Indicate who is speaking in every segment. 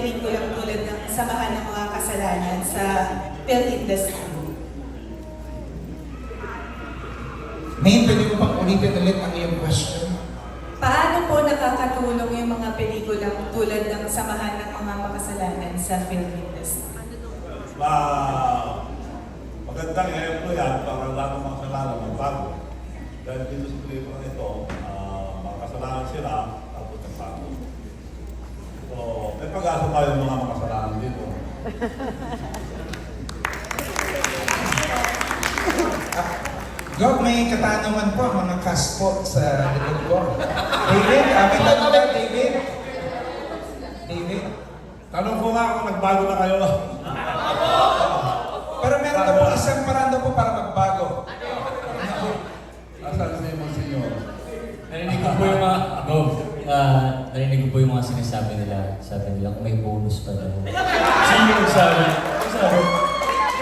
Speaker 1: pelikulang tulad ng Samahan ng Mga Kasalanan sa film industry?
Speaker 2: May pwede mo pang ulitin ulit ang iyong question?
Speaker 1: Paano po nakakatulong yung mga pelikulang tulad ng Samahan ng Mga Makasalanan sa film industry?
Speaker 3: Ma, magandang ehemplo yan para lahat ng mga kasalanan magbago. Dahil dito sa pelikula ito, uh, mga kasalanan sila. So, may pag-asa tayo mga makasalanan dito.
Speaker 2: Gov, may katanungan po mga cast po sa likod ko. David, ah, may tanong ka, David? David?
Speaker 3: Tanong ko nga kung nagbago na kayo.
Speaker 2: Pero meron na po isang paraan daw po para magbago.
Speaker 3: Asan si Monsignor?
Speaker 4: Narinig ko po yung mga, go, ah, narinig ko po yung mga sinasabi nila. Sabi nila, may bonus pa daw. Sino yung nagsabi? Sabi?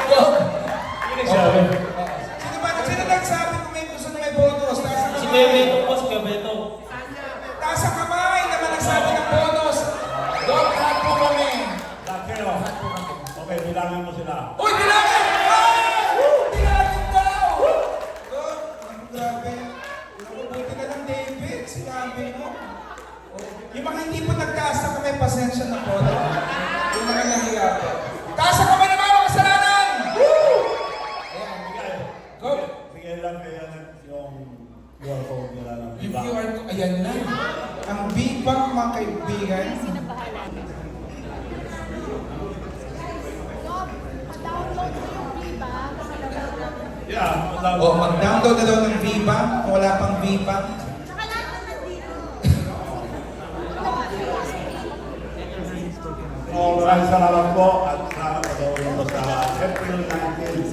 Speaker 4: Go! Sino nagsabi?
Speaker 2: Sino ba? Sino nagsabi kung may gusto na may bonus? Taas ang
Speaker 4: Si
Speaker 2: kamay.
Speaker 4: Bebeto po, si Bebeto.
Speaker 2: Taas ang kamay naman nagsabi ng bonus. Gov, lahat po kami.
Speaker 3: Kayo. Okay, bilangin mo sila.
Speaker 2: Yung mga hindi po nagtaas ng kamay, pasensya na po. Yung mga nahiya po. Taas ang kamay naman, mga kasalanan! Ayan.
Speaker 3: Bigay.
Speaker 2: Go.
Speaker 3: Bigay lang kaya yung QR code nila ng
Speaker 2: Yung. QR ko, ayan na. Ang Big Bang, mga kaibigan.
Speaker 5: yung Viva.
Speaker 3: Yeah,
Speaker 2: O, oh, mag-download na daw ng Viva. Kung wala pang Viva.
Speaker 5: Saka lahat na nandito.
Speaker 3: So, maraming salamat po at sana pagawin mo sa April 19.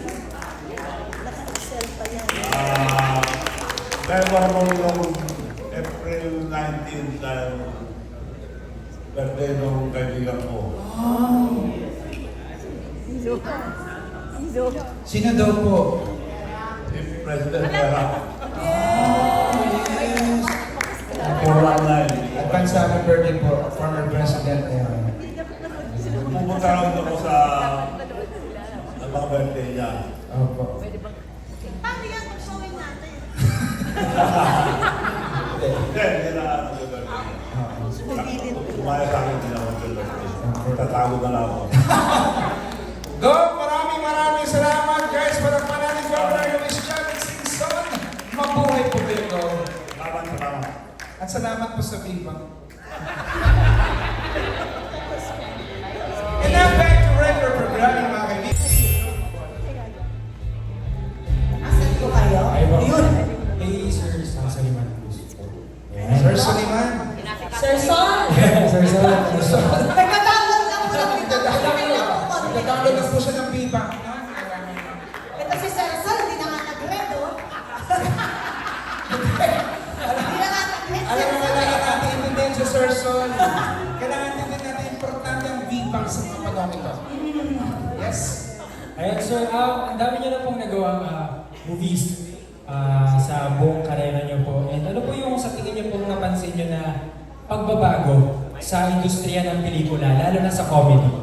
Speaker 3: Ah, memorable yung April 19 dahil birthday ng kaibigan ko.
Speaker 2: Sino daw po?
Speaker 3: Si President Vera.
Speaker 2: Yes.
Speaker 3: 419.
Speaker 2: Advance happy birthday po, former President. Ayan.
Speaker 3: Pupunta lang ako sa sa mga birthday niya.
Speaker 2: Opo.
Speaker 5: Paano yan kung showing natin?
Speaker 3: Hindi, hindi na ano yung birthday. Kumaya sa akin din ako yung birthday. Tatago na lang ako.
Speaker 2: Go! Maraming maraming salamat guys para panalo Governor Luis Chavez Singson. Mabuhay po kayo, Go.
Speaker 3: Salamat, salamat.
Speaker 2: At salamat po sa Viva.
Speaker 6: Sir
Speaker 2: Sol. Kailangan natin natin importante ang Viva sa mga panahon ito. Yes.
Speaker 6: Ayan, sir, ah, ang dami niyo na pong nagawang ah, movies ah, sa buong karera niyo po. And ano po yung sa tingin niyo pong napansin niyo na pagbabago sa industriya ng pelikula, lalo na sa comedy?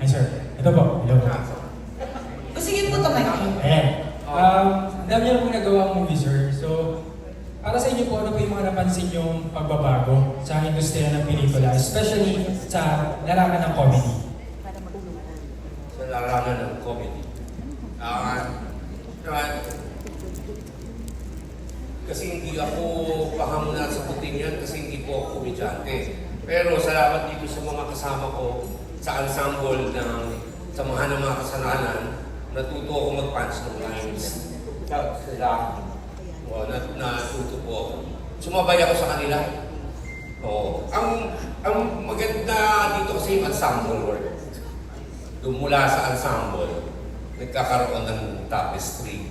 Speaker 6: Ay, sir. Ito po. Hello po.
Speaker 1: Gusto yun po tumayo.
Speaker 6: Ayan. Um, ang dami niyo na pong nagawang movie, sir. So, para sa inyo po, ano po yung mga napansin yung sa industriya ng pelikula, especially sa larangan ng comedy?
Speaker 7: sa larangan ng comedy. Ah, uh, kasi hindi ako pahamunan sa puting yan kasi hindi po ako komedyante. Pero salamat dito sa mga kasama ko sa ensemble ng Samahan ng Mga Kasalanan, natuto ako mag-punch ng lines. Sa- Sila, o, na, natuto po ako. Sumabay ako sa kanila. Oo. Ang, ang maganda dito kasi yung ensemble work mula sa ensemble, nagkakaroon ng tapestry.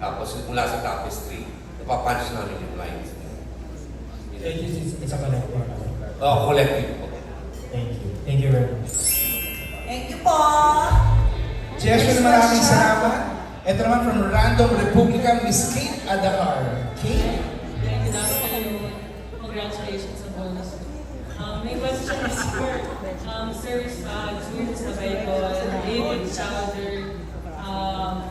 Speaker 7: Tapos mula sa tapestry, napapunch namin yung lines.
Speaker 6: Thank you, it's, it's a collective.
Speaker 7: Oh, collective po.
Speaker 6: Thank you. Thank you very much.
Speaker 1: Thank you po.
Speaker 2: Jessie, maraming salamat. Ito naman from Random Republica, Miss Kate Adahar. Kate?
Speaker 8: Congratulations bonus. Um, my question is for um, Sir uh, Jules Sabaycol, David Chowder, um,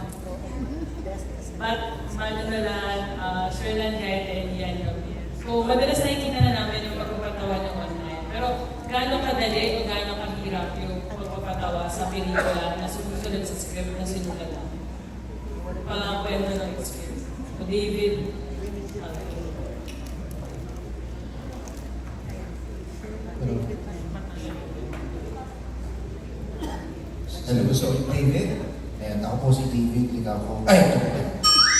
Speaker 8: Matt Manunalan, uh, Sherlan and Ian. So, madalas na namin yung pagpapatawa ng online. Pero, gaano kadali o gaano kahirap yung pagpapatawa sa pelikula na sumusunod sa script na sinulat namin? Parang kwento ng. So, David, uh,
Speaker 9: Hello po, so David. Ayan, ako po si David, ikaw ko. Ay,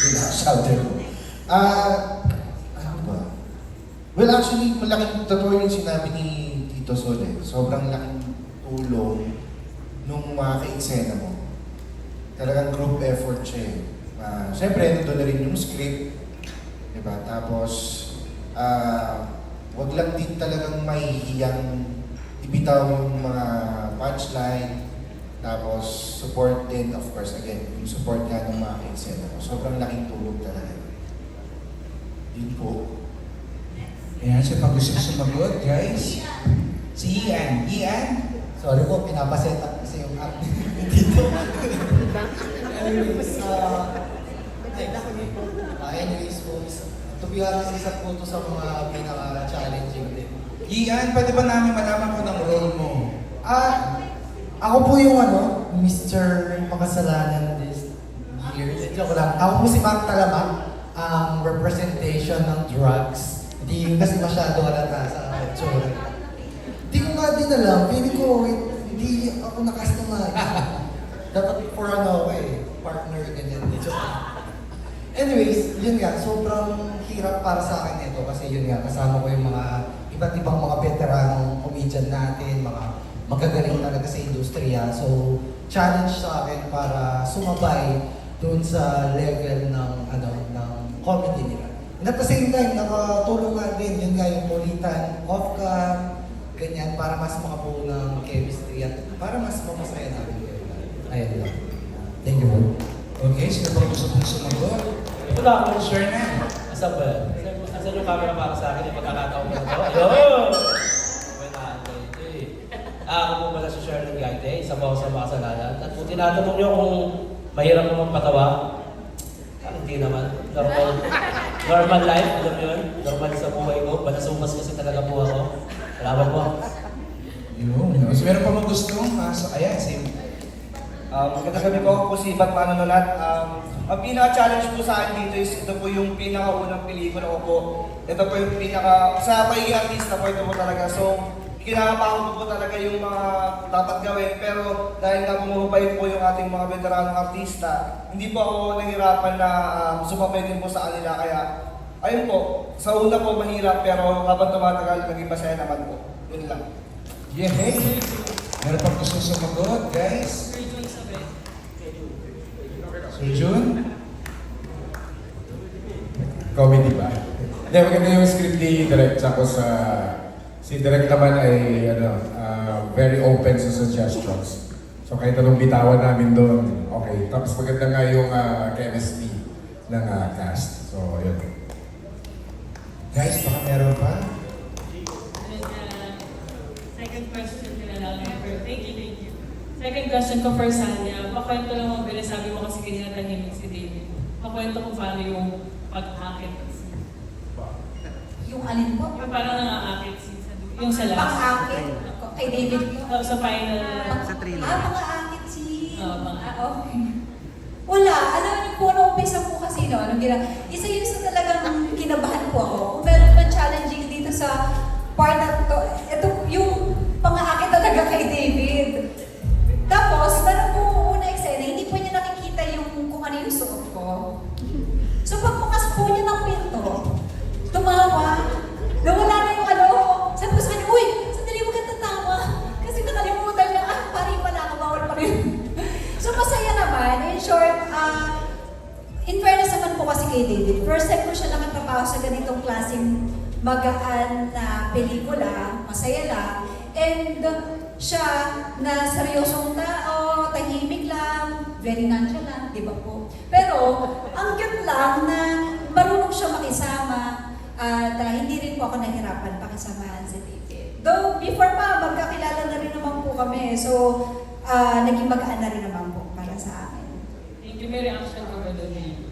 Speaker 9: yun na, shouter ko. Ah, ano ba? Well, actually, malaking totoo yung sinabi ni Tito Sol eh. Sobrang laking tulong nung mga ka-eksena mo. Talagang group effort siya eh. Ah, Siyempre, nandun na rin yung script. Diba? Tapos, ah, wag lang din talagang mahihiyang ibitaw yung mga punchline, tapos support din, of course, again, yung support nga ng mga kinsena ko. Sobrang laking tulong talaga. Yun po.
Speaker 2: Ayan, siya pang gusto sumagot, guys. Si Ian. Ian?
Speaker 10: Sorry po, pinapaseta kasi yung app dito. anyways, uh, uh, anyways po, to be honest, isa po ito sa mga pinaka-challenging din.
Speaker 2: Ian, pwede ba namin malaman kung ng role mo?
Speaker 10: Ah, ako po yung ano, Mr. Makasalanan this year. Joke lang. Ako po si Mark Talamak, ang representation ng drugs. Hindi kasi masyado halata sa tsura. Hindi ko nga din alam. Feeling ko, hindi ako na-customize. Dapat for ano ako eh, partner, ganyan. Joke lang. Anyways, yun nga, sobrang hirap para sa akin ito kasi yun nga, kasama ko yung mga iba't ibang mga veteranong comedian natin, mga magagaling talaga sa industriya. So, challenge sa akin para sumabay doon sa level ng ano ng comedy nila. And at the same time, nakatulong din, yun nga yung kulitan, off-cam, ganyan, para mas makabuo ng chemistry at para mas mamasaya kayo. Ayun lang. Thank you po.
Speaker 2: Okay, sino pang gusto pong sumagot?
Speaker 4: Wala ako.
Speaker 2: Sure na.
Speaker 4: Asan ba? Asan- Asan yung camera para sa akin? Yung pagkakataon ko to? Ayun! May naantay ito eh. Ah, ako po pala si Sherlyn Gaite, isa po ako sa makasalanan. At kung tinatanong niyo kung mahirap mo magpatawa, ah, hindi naman. Normal, normal life, alam niyo yun? Normal sa buhay ko. Banasumas kasi talaga po ako. Salamat po.
Speaker 2: Yun. So, meron pa mga gustong pasok. Ayan, si
Speaker 11: Um, magandang gabi po, ako po si Bat Manonolat. Um, ang pinaka-challenge po sa akin dito is ito po yung pinaka-unang pelikula ko po. Ito po yung pinaka, sa pagiging artista po, ito po talaga. So, kinakabahan po talaga yung mga dapat gawin. Pero dahil nga bumabay po yung ating mga veteranong artista, hindi po ako nahirapan na um, sumabay din po sa kanila. Kaya, ayun po, sa una po mahirap, pero habang tumatagal, naging masaya naman po. Yun lang.
Speaker 2: Yeah, hey. Meron pang gusto sumagot, guys?
Speaker 8: Sir Jules Sabay.
Speaker 2: Sir June?
Speaker 12: Comedy ba? Hindi, maganda yung script ni Direk. Tsaka sa... Si Direk naman ay ano, ah, very open sa suggestions. So kahit anong bitawan namin doon, okay. Tapos maganda nga yung ah, chemistry ng ah, cast. So, yun.
Speaker 2: Guys, baka meron pa?
Speaker 8: And, uh, second question ko na lang. For, thank you, thank you. Second question ko for Sanya. Pakwento lang mo, bilis sabi mo kasi kanina tahimik si David. Pakwento kung paano yung pag-akit.
Speaker 13: Yung alin po?
Speaker 8: Yung parang nangaakit si Yung sa last.
Speaker 13: Pang-akit. Kay David.
Speaker 8: Tapos sa final.
Speaker 13: Sa trailer. Ah, pang-akit si...
Speaker 8: Oo, mga-
Speaker 13: Ah, okay. Wala. Alam niyo po, nung umpisa po kasi, no, nung gina, isa yun sa talagang kinabahan po ako. Kay David, first time ko siya nakatrabaho sa ganitong klaseng magaan na pelikula, masaya lang, and siya na seryosong tao, tahimik lang, very nonchalant, di ba po? Pero, ang cute lang na marunong siya makisama At ah, hindi rin po ako nahirapan pakisamahan si David. Though before pa, magkakilala na rin naman po kami. So, ah, naging magaan na rin naman po para sa akin.
Speaker 8: Thank you, may reaction ko ba doon eh?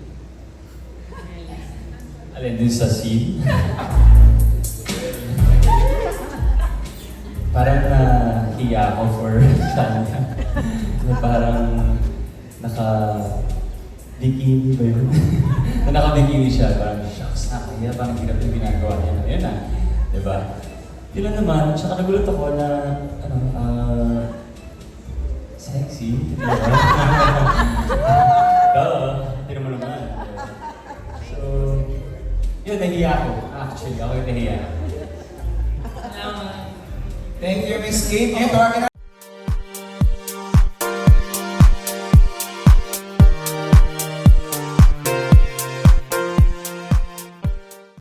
Speaker 4: Alin din sa scene? parang nahiya ako for Shanta. na parang naka bikini ba yun? na naka-bikini siya, parang shucks, nakaya, parang hirap yung ginagawa niya. Ayun na, di ba? Yun lang naman, tsaka nagulat ako na, ano, ah, sexy, nahiya ako. Actually, ako yung nahiya.
Speaker 2: Thank you, Miss Kate. Ngayon, tawagin